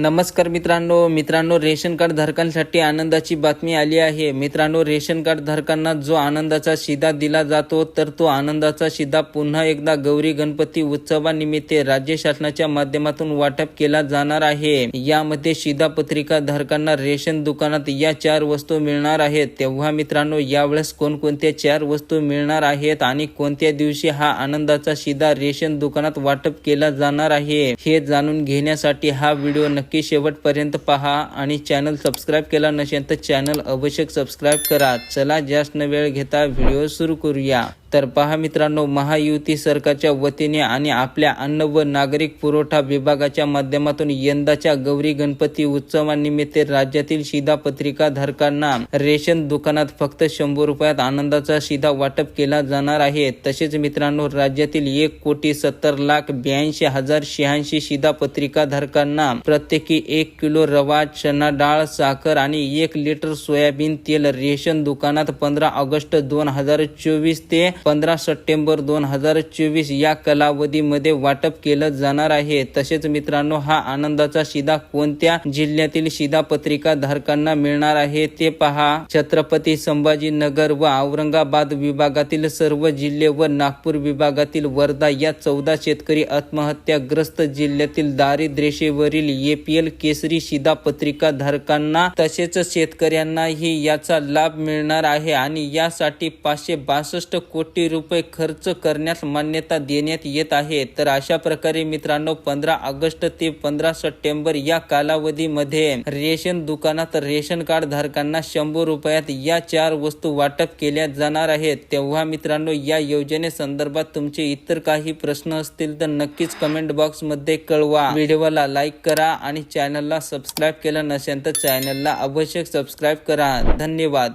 नमस्कार मित्रांनो मित्रांनो रेशन कार्ड धारकांसाठी आनंदाची बातमी आली आहे. मित्रांनो रेशन कार्ड धारकांना जो आनंदाचा शिदा दिला जातो तर तो आनंदाचा शिदा पुन्हा एकदा गौरी गणपती उत्सवानिमित्त राज्य शासनाच्या माध्यमातून वाटप केला जाणार आहे. यामध्ये शिदा पत्रिका धारकांना रेशन दुकानात या चार वस्तू मिळणार आहेत. तेव्हा मित्रांनो यावेळेस कोणकोणत्या चार वस्तू मिळणार आहेत आणि कोणत्या दिवशी हा आनंदाचा शिदा रेशन दुकानात वाटप केला जाणार आहे हे जाणून घेण्यासाठी हा व्हिडिओ नक्की शेवटपर्यंत पहा आणि चॅनल सबस्क्राईब केला नसेल तर चॅनल अवश्य सबस्क्राईब करा. चला जास्त न वेळ घेता व्हिडिओ सुरू करूया. तर पहा मित्रांनो महायुती सरकारच्या वतीने आणि आपल्या अन्न व नागरिक पुरवठा विभागाच्या माध्यमातून यंदाच्या गौरी गणपती उत्सवानिमित्त राज्यातील शिधापत्रिका धारकांना रेशन दुकानात फक्त शंभर रुपयात आनंदाचा शिधा वाटप केला जाणार आहे. तसेच मित्रांनो राज्यातील एक कोटी सत्तर लाख ब्याऐंशी हजार शहाऐंशी शिधापत्रिका धारकांना प्रत्येकी एक किलो रवा चना डाळ साखर आणि एक लिटर सोयाबीन तेल रेशन दुकानात पंधरा ऑगस्ट दोन हजार चोवीस ते पंधरा सप्टेंबर दोन हजार चोवीस या कालावधीमध्ये वाटप केलं जाणार आहे. तसेच मित्रांनो हा आनंदाचा शिदा कोणत्या जिल्ह्यातील शिधा पत्रिका धारकांना मिळणार आहे ते पहा. छत्रपती संभाजीनगर व औरंगाबाद विभागातील सर्व जिल्हे व नागपूर विभागातील वर्धा या चौदा शेतकरी आत्महत्याग्रस्त जिल्ह्यातील दारिद्र्येवरील एपीएल केसरी शिधा पत्रिका धारकांना तसेच शेतकऱ्यांनाही याचा लाभ मिळणार आहे आणि यासाठी पाचशे बासष्ट कोटी कोटी रुपये खर्च करण्यास मान्यता देण्यात येत आहे. तर अशा प्रकारे मित्रांनो पंधरा ऑगस्ट ते पंधरा सप्टेंबर या कालावधीमध्ये रेशन दुकानात रेशन कार्ड धारकांना शंभर रुपयात या चार वस्तू वाटप केल्या जाणार आहेत. तेव्हा मित्रांनो या योजनेसंदर्भात तुमचे इतर काही प्रश्न असतील तर नक्कीच कमेंट बॉक्समध्ये कळवा. व्हिडिओला लाईक करा आणि चॅनलला सबस्क्राईब केलं नसेल तर चॅनलला आवश्यक सबस्क्राईब करा. धन्यवाद.